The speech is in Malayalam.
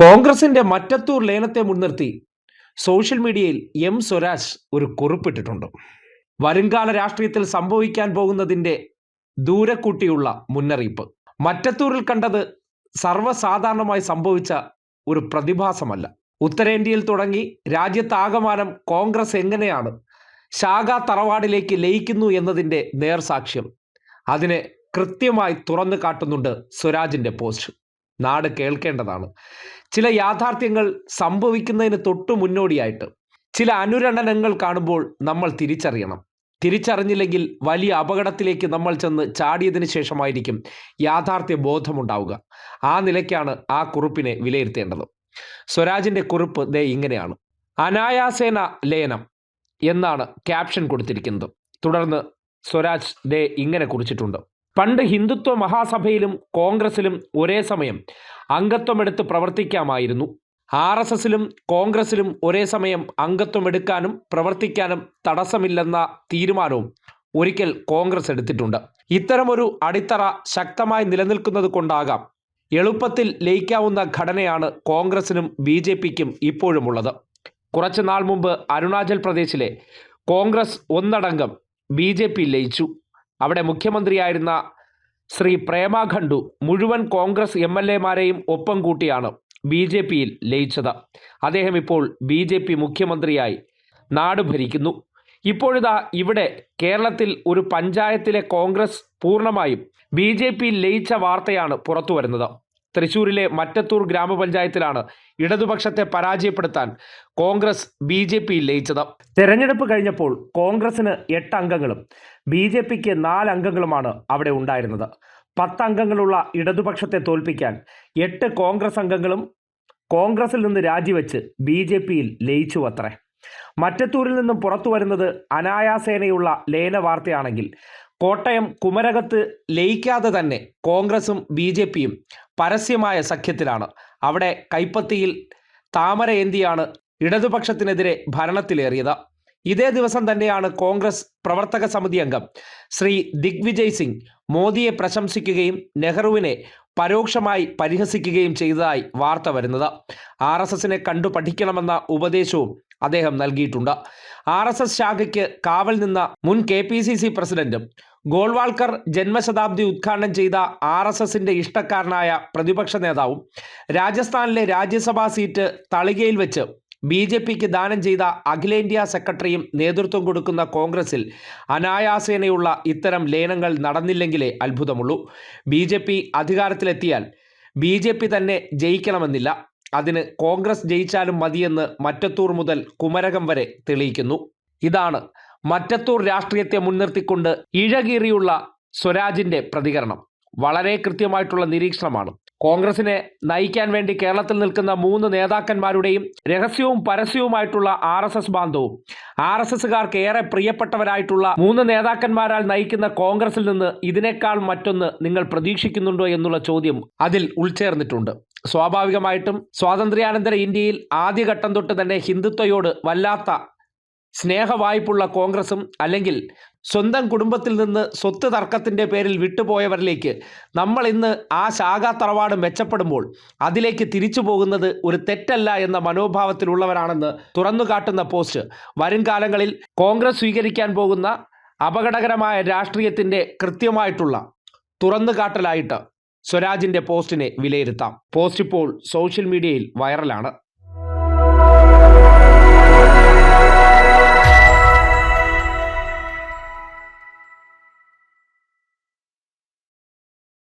കോൺഗ്രസിന്റെ മറ്റത്തൂർ ലേലത്തെ മുൻനിർത്തി സോഷ്യൽ മീഡിയയിൽ എം സ്വരാജ് ഒരു കുറിപ്പിട്ടിട്ടുണ്ട്. വരുംകാല രാഷ്ട്രീയത്തിൽ സംഭവിക്കാൻ പോകുന്നതിന്റെ ദൂരക്കൂട്ടിയുള്ള മുന്നറിയിപ്പ്. മറ്റത്തൂരിൽ കണ്ടത് സർവസാധാരണമായി സംഭവിച്ച ഒരു പ്രതിഭാസമല്ല. ഉത്തരേന്ത്യയിൽ തുടങ്ങി രാജ്യത്താകമാനം കോൺഗ്രസ് എങ്ങനെയാണ് ശാഖാ തറവാടിലേക്ക് ലയിക്കുന്നു എന്നതിന്റെ നേർസാക്ഷ്യം അതിനെ കൃത്യമായി തുറന്നു കാട്ടുന്നുണ്ട് സ്വരാജിന്റെ പോസ്റ്റ്. നാട് കേൾക്കേണ്ടതാണ്. ചില യാഥാർത്ഥ്യങ്ങൾ സംഭവിക്കുന്നതിന് തൊട്ടു മുന്നോടിയായിട്ട് ചില അനുരണനങ്ങൾ കാണുമ്പോൾ നമ്മൾ തിരിച്ചറിയണം. തിരിച്ചറിഞ്ഞില്ലെങ്കിൽ വലിയ അപകടത്തിലേക്ക് നമ്മൾ ചെന്ന് ചാടിയതിന് ശേഷമായിരിക്കും യാഥാർത്ഥ്യ ബോധമുണ്ടാവുക. ആ നിലയ്ക്കാണ് ആ കുറിപ്പിനെ വിലയിരുത്തേണ്ടത്. സ്വരാജിന്റെ കുറിപ്പ് ദേ ഇങ്ങനെയാണ്. അനായാസേന ലയനം എന്നാണ് ക്യാപ്ഷൻ കൊടുത്തിരിക്കുന്നത്. തുടർന്ന് സ്വരാജ് ദേ ഇങ്ങനെ കുറിച്ചിട്ടുണ്ട്. പണ്ട് ഹിന്ദുത്വ മഹാസഭയിലും കോൺഗ്രസിലും ഒരേ സമയം അംഗത്വമെടുത്ത് പ്രവർത്തിക്കാമായിരുന്നു. ആർ എസ് എസിലും കോൺഗ്രസിലും ഒരേ സമയം അംഗത്വമെടുക്കാനും പ്രവർത്തിക്കാനും തടസ്സമില്ലെന്ന തീരുമാനവും ഒരിക്കൽ കോൺഗ്രസ് എടുത്തിട്ടുണ്ട്. ഇത്തരമൊരു അടിത്തറ ശക്തമായി നിലനിൽക്കുന്നത് കൊണ്ടാകാം എളുപ്പത്തിൽ ലയിക്കാവുന്ന ഘടനയാണ് കോൺഗ്രസിനും ബി ജെ പിക്കും ഇപ്പോഴുമുള്ളത്. കുറച്ചു നാൾ മുമ്പ് അരുണാചൽ പ്രദേശിലെ കോൺഗ്രസ് ഒന്നടങ്കം ബി ജെ പി ലയിച്ചു. അവിടെ മുഖ്യമന്ത്രിയായിരുന്ന ശ്രീ പ്രേമ ഖണ്ഡു മുഴുവൻ കോൺഗ്രസ് എം എൽ എമാരെയും ഒപ്പം കൂട്ടിയാണ് ബി ജെ പിയിൽ ലയിച്ചത്. അദ്ദേഹം ഇപ്പോൾ ബി ജെ പി മുഖ്യമന്ത്രിയായി നാട് ഭരിക്കുന്നു. ഇപ്പോഴിതാ ഇവിടെ കേരളത്തിൽ ഒരു പഞ്ചായത്തിലെ കോൺഗ്രസ് പൂർണമായും ബി ജെ പിയിൽ ലയിച്ച വാർത്തയാണ് പുറത്തു വരുന്നത് തൃശൂരിലെ മറ്റത്തൂർ ഗ്രാമപഞ്ചായത്തിലാണ് ഇടതുപക്ഷത്തെ പരാജയപ്പെടുത്താൻ കോൺഗ്രസ് ബി ജെ പി ലയിച്ചത്. തെരഞ്ഞെടുപ്പ് കഴിഞ്ഞപ്പോൾ കോൺഗ്രസിന് എട്ട് അംഗങ്ങളും ബി ജെ പിക്ക് നാല് അംഗങ്ങളുമാണ് അവിടെ ഉണ്ടായിരുന്നത്. പത്ത് അംഗങ്ങളുള്ള ഇടതുപക്ഷത്തെ തോൽപ്പിക്കാൻ എട്ട് കോൺഗ്രസ് അംഗങ്ങളും കോൺഗ്രസിൽ നിന്ന് രാജിവെച്ച് ബി ജെ പിയിൽ ലയിച്ചു അത്രേ മറ്റത്തൂരിൽ നിന്നും പുറത്തു വരുന്നത് അനായാസേനയുള്ള ലയന വാർത്തയാണെങ്കിൽ കോട്ടയം കുമരകത്ത് ലയിക്കാതെ തന്നെ കോൺഗ്രസും ബി ജെ പിയും പരസ്യമായ സഖ്യത്തിലാണ്. അവിടെ കൈപ്പത്തിയിൽ താമര ഏന്തിയാണ് ഇടതുപക്ഷത്തിനെതിരെ ഭരണത്തിലേറിയത്. ഇതേ ദിവസം തന്നെയാണ് കോൺഗ്രസ് പ്രവർത്തക സമിതി അംഗം ശ്രീ ദിഗ്വിജയ് സിംഗ് മോദിയെ പ്രശംസിക്കുകയും നെഹ്റുവിനെ പരോക്ഷമായി പരിഹസിക്കുകയും ചെയ്തതായി വാർത്ത വരുന്നത്. ആർ എസ് എസിനെ കണ്ടു പഠിക്കണമെന്ന ഉപദേശവും അദ്ദേഹം നൽകിയിട്ടുണ്ട്. ആർ എസ് എസ് ശാഖയ്ക്ക് കാവൽ നിന്ന മുൻ കെ പി സി സി പ്രസിഡന്റും ഗോൾവാൾക്കർ ജന്മശതാബ്ദി ഉദ്ഘാടനം ചെയ്ത ആർ എസ് എസിന്റെ ഇഷ്ടക്കാരനായ പ്രതിപക്ഷ നേതാവും രാജസ്ഥാനിലെ രാജ്യസഭാ സീറ്റ് തളികയിൽ വെച്ച് ബി ജെ പിക്ക് ദാനം ചെയ്ത അഖിലേന്ത്യാ സെക്രട്ടറിയും നേതൃത്വം കൊടുക്കുന്ന കോൺഗ്രസിൽ അനായാസേനയുള്ള ഇത്തരം ലയനങ്ങൾ നടന്നില്ലെങ്കിലേ അത്ഭുതമുള്ളൂ. ബി ജെ പി അധികാരത്തിലെത്തിയാൽ ബി ജെ പി തന്നെ ജയിക്കണമെന്നില്ല. അതിന് കോൺഗ്രസ് ജയിച്ചാലും മതിയെന്ന് മറ്റത്തൂർ മുതൽ കുമരകം വരെ തെളിയിക്കുന്നു. ഇതാണ് മറ്റത്തൂർ രാഷ്ട്രീയത്തെ മുൻനിർത്തിക്കൊണ്ട് ഇഴകീറിയുള്ള സ്വരാജിന്റെ പ്രതികരണം. വളരെ കൃത്യമായിട്ടുള്ള നിരീക്ഷണമാണ്. കോൺഗ്രസിനെ നയിക്കാൻ വേണ്ടി കേരളത്തിൽ നിൽക്കുന്ന മൂന്ന് നേതാക്കന്മാരുടെയും രഹസ്യവും പരസ്യവുമായിട്ടുള്ള ആർ എസ് എസ് ബാന്ധവും. ആർ എസ് എസുകാർക്ക് ഏറെ പ്രിയപ്പെട്ടവരായിട്ടുള്ള മൂന്ന് നേതാക്കന്മാരാൽ നയിക്കുന്ന കോൺഗ്രസിൽ നിന്ന് ഇതിനേക്കാൾ മറ്റൊന്ന് നിങ്ങൾ പ്രതീക്ഷിക്കുന്നുണ്ടോ എന്നുള്ള ചോദ്യം അതിൽ ഉൾച്ചേർന്നിട്ടുണ്ട്. സ്വാഭാവികമായിട്ടും സ്വാതന്ത്ര്യാനന്തര ഇന്ത്യയിൽ ആദ്യഘട്ടം തൊട്ട് തന്നെ ഹിന്ദുത്വയോട് വല്ലാത്ത സ്നേഹവായ്പുള്ള കോൺഗ്രസും അല്ലെങ്കിൽ സ്വന്തം കുടുംബത്തിൽ നിന്ന് സ്വത്ത് തർക്കത്തിന്റെ പേരിൽ വിട്ടുപോയവരിലേക്ക് നമ്മൾ ഇന്ന് ആ ശാഖാത്തറവാട് മെച്ചപ്പെടുമ്പോൾ അതിലേക്ക് തിരിച്ചു പോകുന്നത് ഒരു തെറ്റല്ല എന്ന മനോഭാവത്തിലുള്ളവരാണെന്ന് തുറന്നു കാട്ടുന്ന പോസ്റ്റ് വരും കാലങ്ങളിൽ കോൺഗ്രസ് സ്വീകരിക്കാൻ പോകുന്ന അപകടകരമായ രാഷ്ട്രീയത്തിന്റെ കൃത്യമായിട്ടുള്ള തുറന്നു കാട്ടലായിട്ട് സ്വരാജിന്റെ പോസ്റ്റിനെ വിലയിരുത്താം. പോസ്റ്റ് ഇപ്പോൾ സോഷ്യൽ മീഡിയയിൽ വൈറലാണ്.